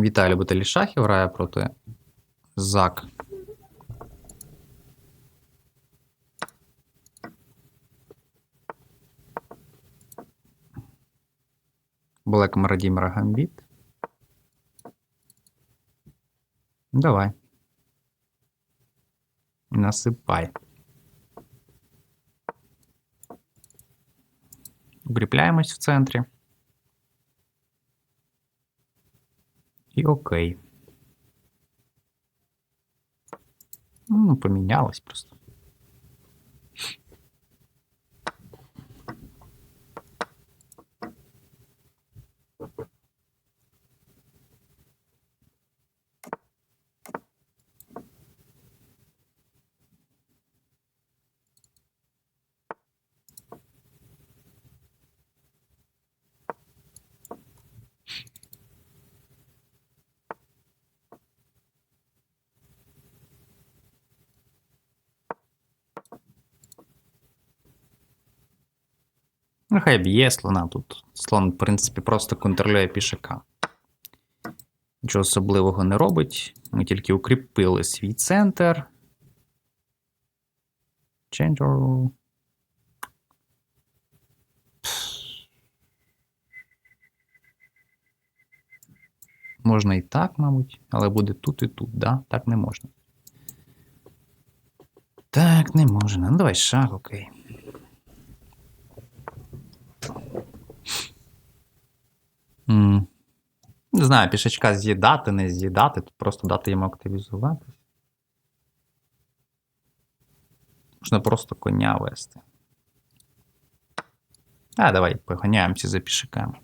Віталій любителі шахів грає проти Зак. Блек Марадімера Гамбіт. Давай. Насипай. Укріпляємось в центрі. І окей. Ну, помінялось просто. Нехай б'є слона тут. Слон, в принципі, просто контролює пішака. Нічого особливого не робить. Ми тільки укріпили свій центр. Changer. Можна і так, мабуть, але буде тут і тут, да? Так не можна. Так, не можна. Ну, давай шаг, окей. М. Не знаю, пішачка з'їдати, не з'їдати, тут просто дати йому активізуватись. Можна просто коня вести. А, давай поганяємося за пішаками.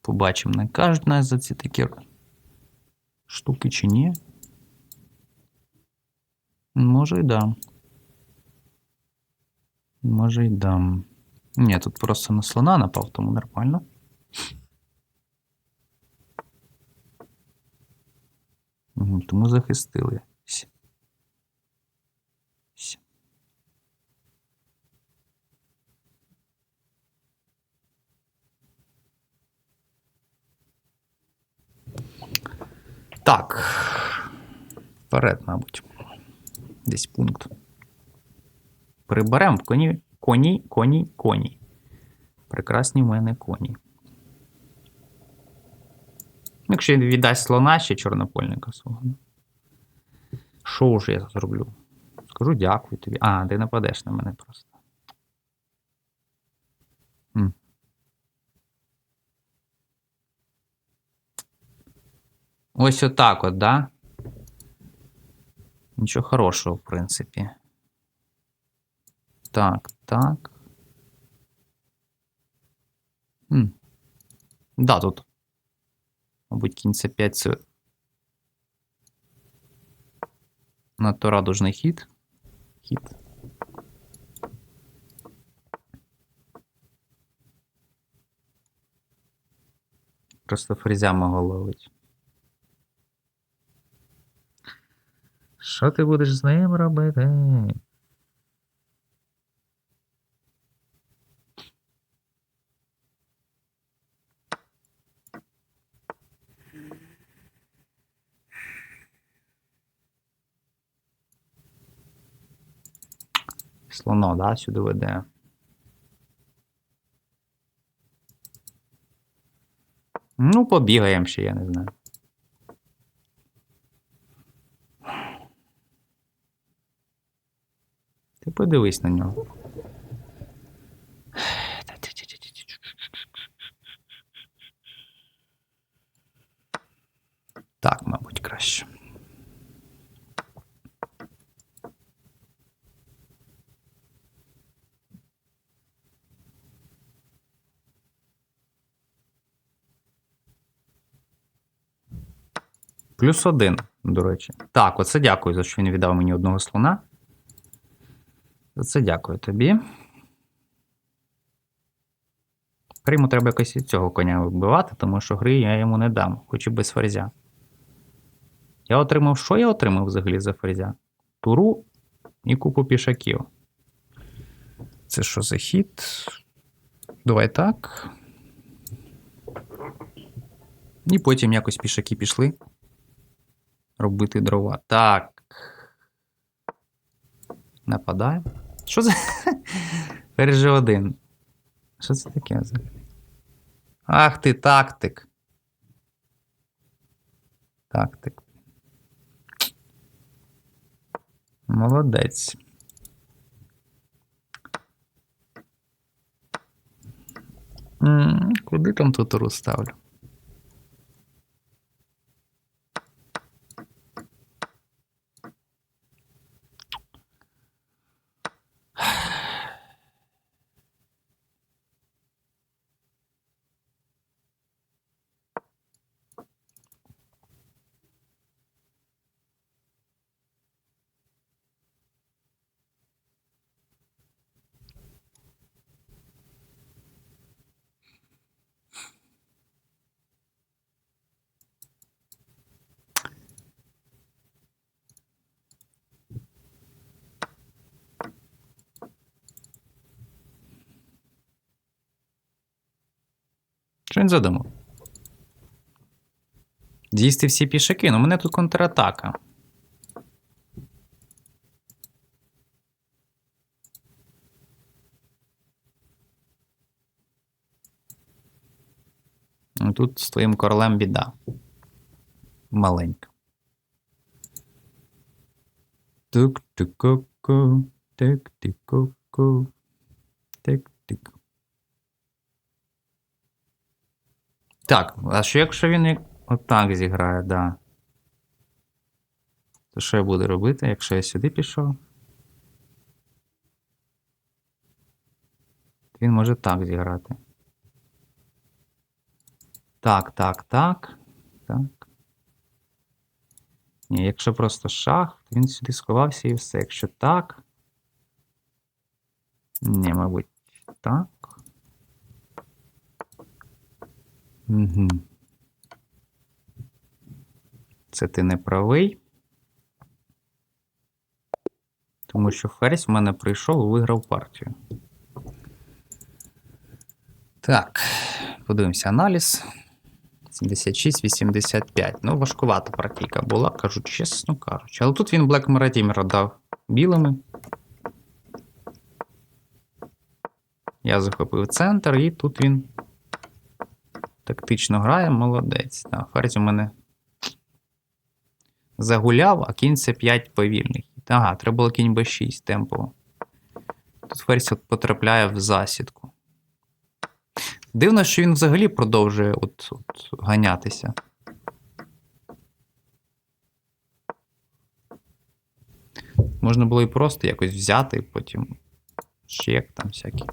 Побачимо, не кажуть нас за ці такі штуки чи ні. Може і да. Може й дам. Ні, тут просто на слона напав, тому нормально. Тому захистили. Так. Вперед, мабуть. Десь пункт. Приберемо в коні, коні, коні, коні. Прекрасні в мене коні. Якщо він віддасть слона ще чорнопольника свого. Що ж я зроблю? Скажу дякую тобі. А, ти нападеш на мене просто. М. Ось отак от, да? Нічого хорошого, в принципі. Так, так. Хм. Да, тут. Мабуть, кінь це 5 це. Надто радужний хід. Хід. Просто фрезя мого ловить. Що ти будеш з ним робити? Слоно, да, сюди веде. Ну, побігаємо ще, я не знаю. Ти подивись на нього. Так, мабуть, краще. Плюс один, до речі. Так, оце дякую, за що він віддав мені одного слона. За це дякую тобі. Криму треба якось і цього коня вбивати, тому що гри я йому не дам, хоч і без ферзя. Я отримав, що я отримав взагалі за ферзя? Туру і купу пішаків. Це що за хід? Давай так. І потім якось пішаки пішли. Робити дрова. Так. Нападаємо. Що за. Пережи один. Що це таке? взагалі? Ах ти, тактик. Тактик. Молодець. М, Куди там тут ставлю? Він задумав? З'їсти всі пішаки, ну мене тут контратака. Ну, Тут з твоїм королем біда. Маленька. Тук-тук-ку, тик-тик-ку, тик-тик. Так, а що якщо він отак зіграє, да. То що я буду робити, якщо я сюди пішов? Він може так зіграти. Так, так, так. Так. Ні, якщо просто шах, то він сюди сховався і все. Якщо так. Ні, мабуть, так. Угу. Це ти не правий. Тому що Ферзь в мене прийшов і виграв партію. Так, подивимося аналіз. 76-85. Ну, важкувата партійка була, кажу чесно кажучи. Але тут він Black Maradimer дав білими. Я захопив центр, і тут він тактично грає, молодець. Так, ферзь у мене загуляв, а кінь це 5 повільний. Ага, треба було кінь b6 темпово. Тут ферзь от потрапляє в засідку. Дивно, що він взагалі продовжує от, от ганятися. Можна було і просто якось взяти, і потім чек там всякий.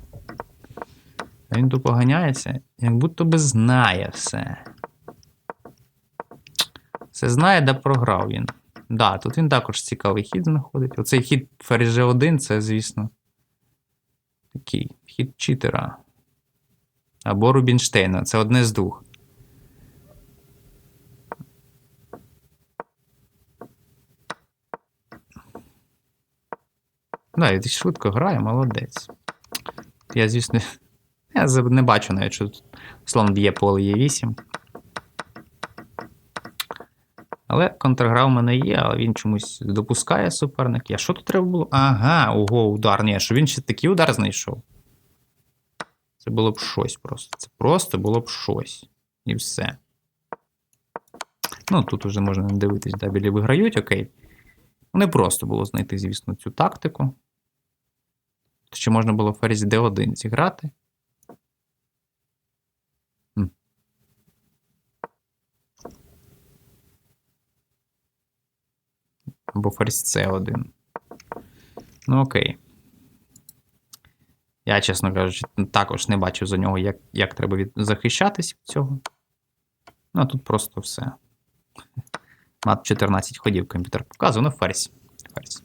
Він тупо ганяється, як будто би знає все. Все знає, де програв він. Да, тут він також цікавий хід знаходить. Оцей хід ферзь 1 це, звісно, такий хід читера. Або Рубінштейна. Це одне з двох. Да, і швидко грає, молодець. Я, звісно, я не бачу навіть, що слон б'є поле є 8. Але контргра в мене є, але він чомусь допускає суперник. А що тут треба було? Ага, ого, удар. Ні, що він ще такий удар знайшов. Це було б щось просто. Це просто було б щось. І все. Ну, тут вже можна дивитись, да, білі виграють, окей. Не просто було знайти, звісно, цю тактику. Ще можна було ферзь D1 зіграти. Або ферзь C1. Ну, окей. Я, чесно кажучи, також не бачив за нього, як, як треба від... захищатись від цього. Ну, а тут просто все. Мат 14 ходів комп'ютер показує, ну ферзь. Ферзь.